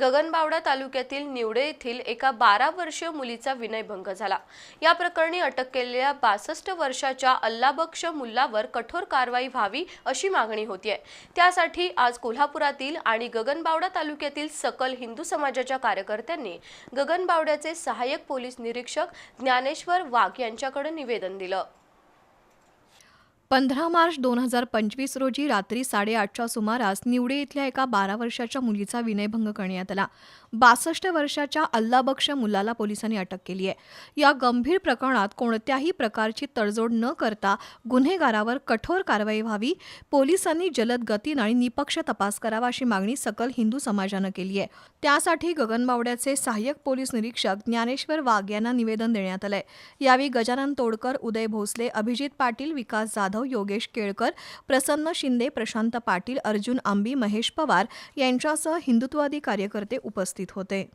गगनबावडा तालुक्यातील निवडे येथील एका बारा वर्षीय मुलीचा विनयभंग झाला. या प्रकरणी अटक केलेल्या बासष्ट वर्षाच्या अल्लाबक्ष मुल्लावर कठोर कारवाई व्हावी अशी मागणी होतीये. त्यासाठी आज कोल्हापुरातील आणि गगनबावडा तालुक्यातील सकल हिंदू समाजाच्या कार्यकर्त्यांनी गगनबावड्याचे सहाय्यक पोलीस निरीक्षक ज्ञानेश्वर वाघ यांच्याकडे निवेदन दिलं. पंधरा मार्च दोन हजार पंचवीस रोजी रात्री साडेआठच्या सुमारास निवडे इथल्या एका बारा वर्षाच्या मुलीचा विनयभंग करण्यात आला. बासष्ट वर्षाच्या अल्लाबक्ष मुलाला पोलिसांनी अटक केली आहे. या गंभीर प्रकरणात कोणत्याही प्रकारची तडजोड न करता गुन्हेगारावर कठोर कारवाई व्हावी पोलिसांनी जलद गतीनं आणि निपक्ष तपास करावा अशी मागणी सकल हिंदू समाजानं केली आहे. त्यासाठी गगनबावड्याचे सहाय्यक पोलीस निरीक्षक ज्ञानेश्वर वाघ यांना निवेदन देण्यात आलंय. यावेळी गजानन तोडकर उदय भोसले अभिजित पाटील विकास जाधव योगेश केळकर प्रसन्न शिंदे प्रशांत पाटील अर्जुन आंबी महेश पवार यांच्यासह हिंदुत्ववादी कार्यकर्ते उपस्थित होते.